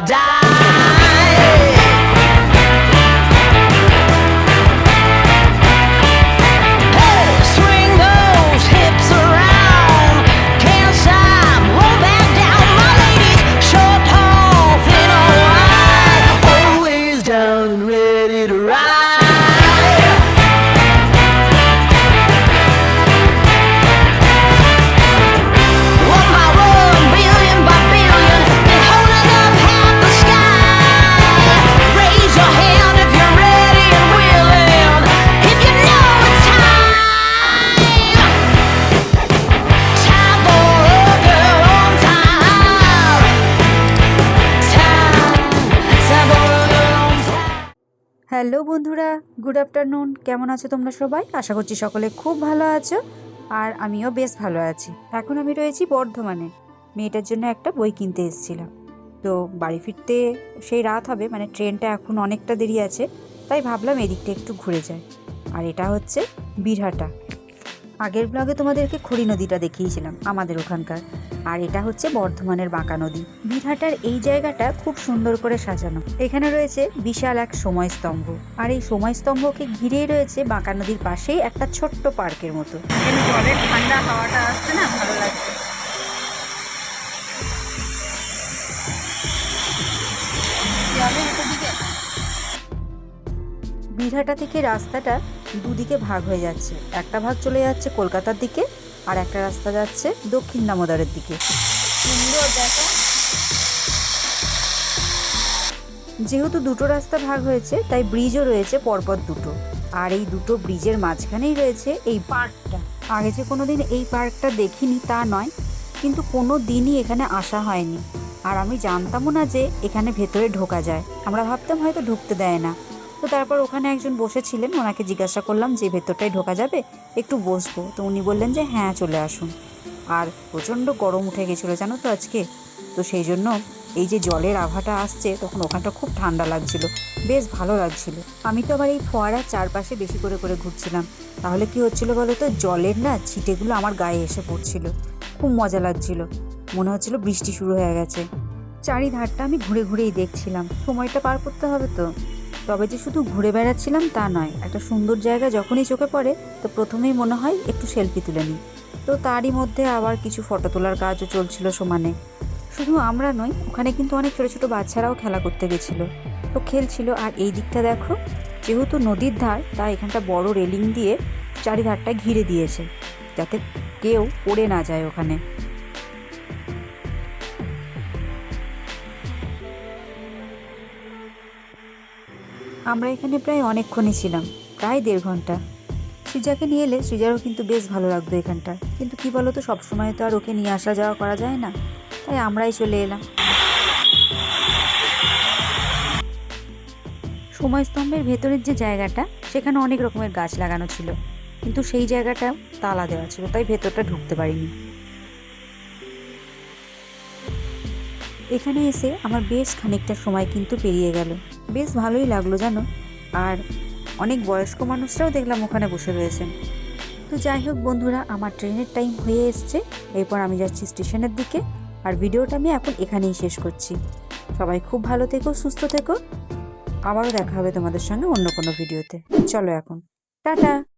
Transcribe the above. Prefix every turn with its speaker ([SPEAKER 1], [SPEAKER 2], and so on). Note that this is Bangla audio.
[SPEAKER 1] die.
[SPEAKER 2] হ্যালো বন্ধুরা, গুড আফটারনুন। কেমন আছো তোমরা সবাই? আশা করছি সকলে খুব ভালো আছো আর আমিও বেশ ভালো আছি। এখন আমি রয়েছি বর্ধমানে। মেয়েটার জন্য একটা বই কিনতে এসেছিলাম। তো বাড়ি ফিরতে সেই রাত হবে মানে ট্রেনটা এখন অনেকটা দেরি আছে, তাই ভাবলাম এদিকটা একটু ঘুরে যাই। আর এটা হচ্ছে বীরহাটা। আগের ব্লগে তোমাদেরকে খড়ি নদীটা দেখিয়েছিলাম, আমাদের ওখানকার। আর এটা হচ্ছে বর্ধমানের বাঁকা নদী। বীরহাটার এই জায়গাটা খুব সুন্দর করে সাজানো। এখানে রয়েছে বিশাল এক সময়স্তম্ভ। আর এই সময়স্তম্ভকে ঘিরেই রয়েছে বাঁকা নদীর পাশেই একটা ছোট্ট পার্কের মতো। জলের ঠান্ডা হাওয়াটা আসছে না? ভালো লাগছে। বীরহাটা থেকে রাস্তাটা দুদিকে ভাগ হয়ে যাচ্ছে। একটা ভাগ চলে যাচ্ছে কলকাতার দিকে আর একটা রাস্তা যাচ্ছে দক্ষিণ দামোদরের দিকে। সুন্দর দেখো যেহেতু দুটো রাস্তা ভাগ হয়েছে তাই ব্রিজও রয়েছে পরপর দুটো। আর এই দুটো ব্রিজের মাঝখানেই রয়েছে এই পার্কটা আগে যে কোনো দিন এই পার্কটা দেখিনি তা নয় কিন্তু কোনো দিনই এখানে আসা হয়নি। আর আমি জানতামও না যে এখানে ভেতরে ঢোকা যায়। আমরা ভাবতাম হয়তো ঢুকতে দেয় না। তো তারপর ওখানে একজন বসেছিলেন, ওনাকে জিজ্ঞাসা করলাম যে ভেতরটায় ঢোকা যাবে, একটু বসবো। তো উনি বললেন যে হ্যাঁ চলে আসুন। আর প্রচণ্ড গরম উঠে গেছিল জানো তো আজকে। তো সেই জন্য এই যে জলের আভাটা আসছে, তখন ওখানটা খুব ঠান্ডা লাগছিল। বেশ ভালো লাগছিল। আমি তো আবার এই ফোয়ারার চারপাশে বেশি করে করে ঘুরছিলাম। তাহলে কি হচ্ছিল বলো তো, জলের না ছিটেগুলো আমার গায়ে এসে পড়ছিল। খুব মজা লাগছিল। মনে হচ্ছিল বৃষ্টি শুরু হয়ে গেছে। চারিধারটা আমি ঘুরে ঘুরেই দেখছিলাম। সময়টা পার করতে হবে তো। তবে যে শুধু ঘুরে বেড়াচ্ছিলাম তা নয়, একটা সুন্দর জায়গা যখনই চোখে পড়ে, তো প্রথমেই মনে হয় একটু সেলফি তুলে নিই। তো তারই মধ্যে আবার কিছু ফটো তোলার কাজও চলছিল সমানে। শুধু আমরা নই, ওখানে কিন্তু অনেক ছোটো ছোটো বাচ্চারাও খেলা করতে গেছিল। তো খেলছিল, আর এই দিকটা দেখো, যেহেতু নদীর ধার, তাই এখানটা বড় রেলিং দিয়ে চারিধারটা ঘিরে দিয়েছে, যাতে কেউ পড়ে না যায় ওখানে। আমরা এখানে প্রায় অনেকক্ষণই ছিলাম, প্রায় দেড় ঘণ্টা। সৃজাকে নিয়ে এলে সৃজারও কিন্তু বেশ ভালো লাগতো এখানটা। কিন্তু কি বলতো, সবসময় তো আর ওকে নিয়ে আসা যাওয়া করা যায় না, তাই আমরাই চলে এলাম। সময়স্তম্ভের ভেতরের যে জায়গাটা, সেখানে অনেক রকমের গাছ লাগানো ছিল। কিন্তু সেই জায়গাটা তালা দেওয়া ছিল, তাই ভেতরটা ঢুকতে পারিনি। এখানে এসে আমার বেশ খানিকটা সময় কিন্তু পেরিয়ে গেল। বেশ ভালোই লাগল জানো। আর অনেক বয়স্ক মানুষরাও দেখলাম ওখানে বসে রয়েছেন। তো যাই হোক বন্ধুরা, আমার ট্রেনের টাইম হয়ে এসছে। এরপর আমি যাচ্ছি স্টেশনের দিকে আর ভিডিওটা আমি এখন এখানেই শেষ করছি। সবাই খুব ভালো থেকো, সুস্থ থেকো। আবারও দেখা হবে তোমাদের সঙ্গে অন্য কোনো ভিডিওতে। চলো এখন। টাটা!